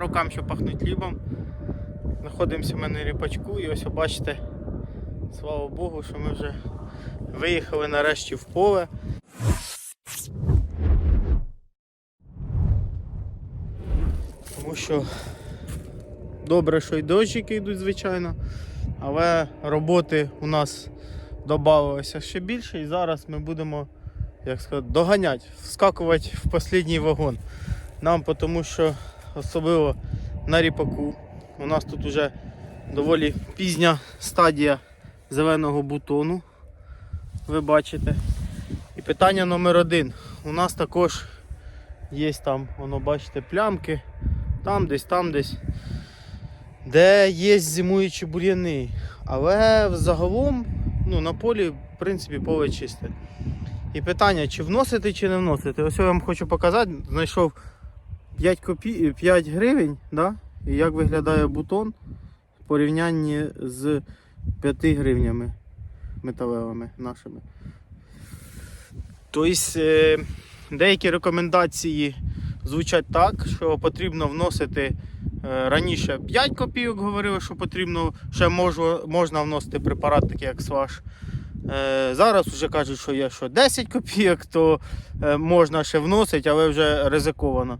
Рукам, що пахнуть хлібом. Знаходимося ми на ріпачку і ось ви бачите, слава Богу, що ми вже виїхали нарешті в поле. Тому що добре, що й дощики йдуть, звичайно, але роботи у нас додавалося ще більше і зараз ми будемо як сказати, доганяти, вскакувати в останній вагон. Нам тому що особливо на ріпаку. У нас тут вже доволі пізня стадія зеленого бутону. Ви бачите. І питання номер один. У нас також є там, воно бачите, плямки, там десь, там десь, де є зимуючі бур'яни. Але загалом ну, на полі, в принципі, поле чисте. І питання, чи вносити, чи не вносити. Ось я вам хочу показати, знайшов 5, копі... 5 гривень, да? і як виглядає бутон в порівнянні з 5 гривнями металевими нашими. Тобто е, деякі рекомендації звучать так, що потрібно вносити е, раніше 5 копійок, говорили, що потрібно ще можна вносити препарат, такий як сваш. Е, Зараз вже кажуть, що є що 10 копійок, то можна ще вносити, але вже ризиковано.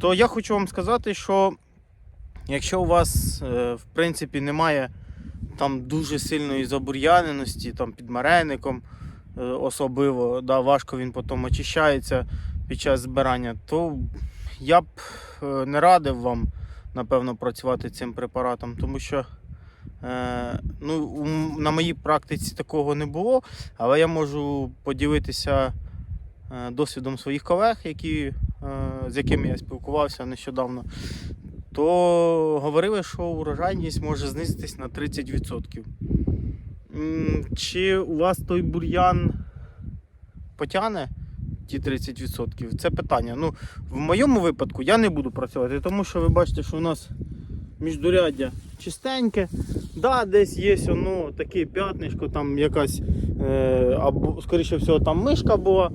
То я хочу вам сказати, що якщо у вас е, в принципі немає там дуже сильної забур'яненості, там під мареником е, особливо, да, важко він потім очищається під час збирання, то я б е, не радив вам, напевно, працювати цим препаратом, тому що ну, на моїй практиці такого не було, але я можу поділитися досвідом своїх колег, які, з якими я спілкувався нещодавно, то говорили, що урожайність може знизитись на 30%. Чи у вас той бур'ян потягне ті 30%? Це питання. Ну, в моєму випадку я не буду працювати, тому що ви бачите, що у нас міждуряддя чистеньке. Да, десь є воно таке п'ятнишко, там якась, е, або, скоріше всього, там мишка була.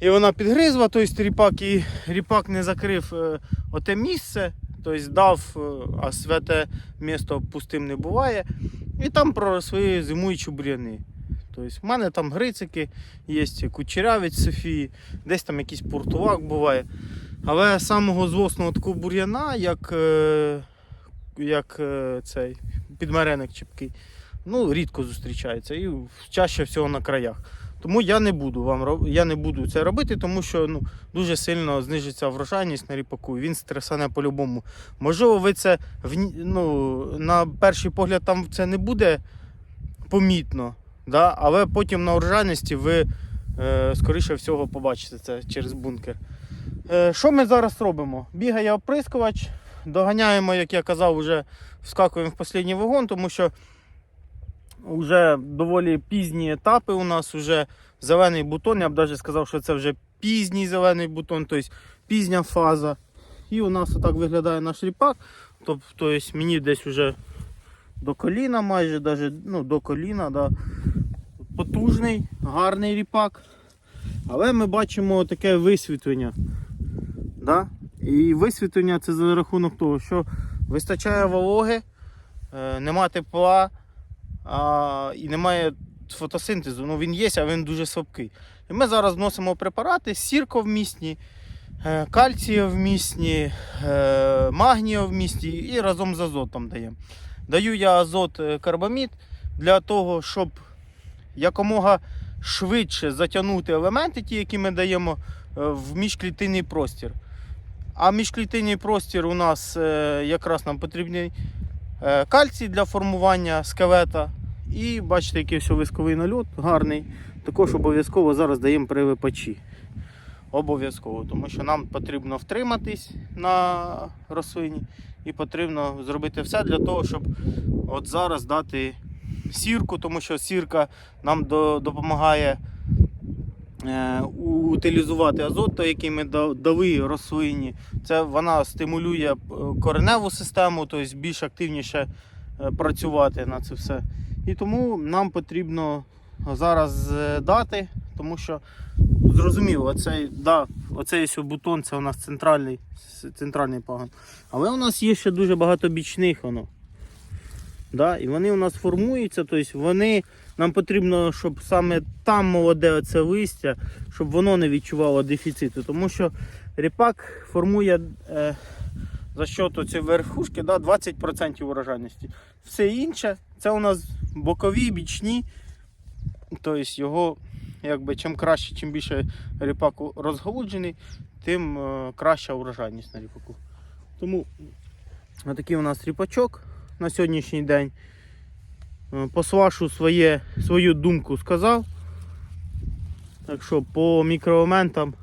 І вона підгризла той ріпак, і ріпак не закрив е, оте місце, тобто дав, е, а святе місто пустим не буває. І там проросли зимуючі бур'яни. Тобто, в мене там грицики, є кучерявець Софії, десь там якийсь портувак буває. Але самого злосного такого бур'яна, як, е, як цей підмареник чіпкий, ну, рідко зустрічається і чаще всього на краях. Тому я не буду вам я не буду це робити, тому що ну, дуже сильно знижиться врожайність на ріпаку. Він стресане по-любому. Можливо, ви це ну, на перший погляд там це не буде помітно, да? але потім на врожайності ви е, скоріше всього побачите це через бункер. Е, що ми зараз робимо? Бігає оприскувач, доганяємо, як я казав, вже вскакуємо в останній вагон, тому що вже доволі пізні етапи у нас, вже зелений бутон. Я б навіть сказав, що це вже пізній зелений бутон, тобто пізня фаза. І у нас отак виглядає наш ріпак. Тобто мені десь вже до коліна, майже даже, ну, до коліна. Да. Потужний, гарний ріпак. Але ми бачимо таке висвітлення. Да? І висвітлення це за рахунок того, що вистачає вологи, е, нема тепла а, і немає фотосинтезу. Ну він є, а він дуже слабкий. І ми зараз вносимо препарати сірковмісні, е, кальцієвмісні, е, магнієвмісні і разом з азотом даємо. Даю я азот е, карбамід для того, щоб якомога швидше затягнути елементи, ті, які ми даємо в міжклітинний простір. А міжклітинний простір у нас якраз нам потрібний кальцій для формування скелета. І бачите, який все висковий нальот, гарний. Також обов'язково зараз даємо при випачі. Обов'язково, тому що нам потрібно втриматись на рослині і потрібно зробити все для того, щоб от зараз дати сірку, тому що сірка нам до- допомагає е, утилізувати азот, який ми дали рослині. Це вона стимулює е, кореневу систему, тобто більш активніше е, працювати на це все. І тому нам потрібно зараз е, дати, тому що зрозуміло, оцей, да, оцей ось бутон це у нас центральний, центральний пагон. Але у нас є ще дуже багато бічних воно. Да? І вони у нас формуються, тобто вони, нам потрібно, щоб саме там молоде оце листя, щоб воно не відчувало дефіциту. Тому що ріпак формує е, за счет цієї верхушки да, 20% урожайності. Все інше це у нас бокові, бічні. Тобто його, якби, чим краще, чим більше ріпак розголуджений, тим е, краща урожайність на ріпаку. Тому такий у нас ріпачок на сьогоднішній день. Е, По свашу своє, свою думку сказав. Так що по мікроелементам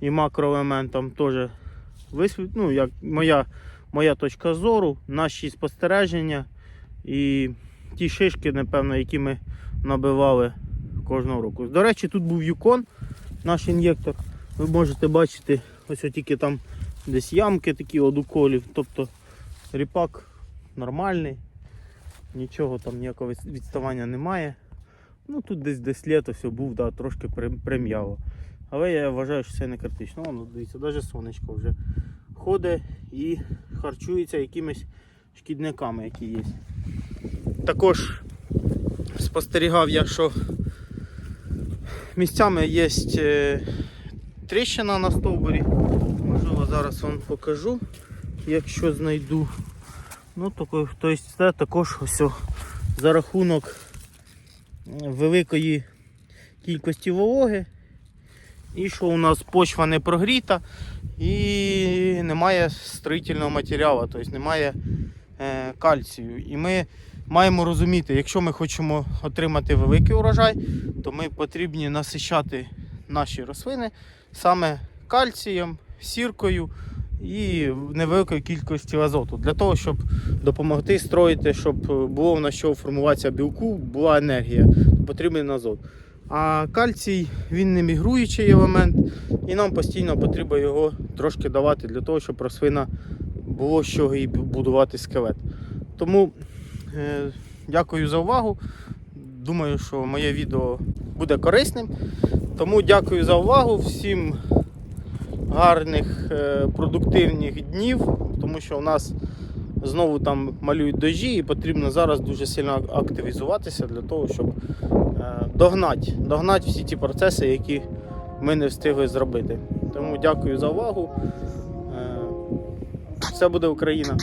і макроелементам теж висвіт, ну, як моя, моя точка зору, наші спостереження і ті шишки, напевно, які ми набивали кожного року. До речі, тут був Юкон, наш ін'єктор. Ви можете бачити, ось тільки там десь ямки такі от уколів. Тобто ріпак нормальний, нічого там ніякого відставання немає. Ну тут десь десь літо все був, да, трошки при- прим'яло. Але я вважаю, що це не критично. Воно, дивіться, навіть сонечко вже ходить і харчується якимись шкідниками, які є. Також спостерігав я, що місцями є е, тріщина на стовбурі. Можливо, зараз вам покажу, якщо знайду. Ну, тако- тобто це також ось за рахунок великої кількості вологи. І що у нас почва не прогріта і немає строїтельного матеріалу, тобто немає е, кальцію. І ми маємо розуміти, якщо ми хочемо отримати великий урожай, то ми потрібні насичати наші рослини саме кальцієм, сіркою і невеликою кількістю азоту для того, щоб допомогти строїти, щоб було в нас що формуватися білку, була енергія, потрібен азот. А кальцій він не мігруючий елемент, і нам постійно потрібно його трошки давати для того, щоб рослина було з чого і будувати скелет. Тому дякую за увагу. Думаю, що моє відео буде корисним. Тому дякую за увагу. Всім гарних, е, продуктивних днів, тому що у нас знову там малюють дожі і потрібно зараз дуже сильно активізуватися для того, щоб е, догнати, догнати всі ті процеси, які ми не встигли зробити. Тому дякую за увагу. Е, Все буде Україна!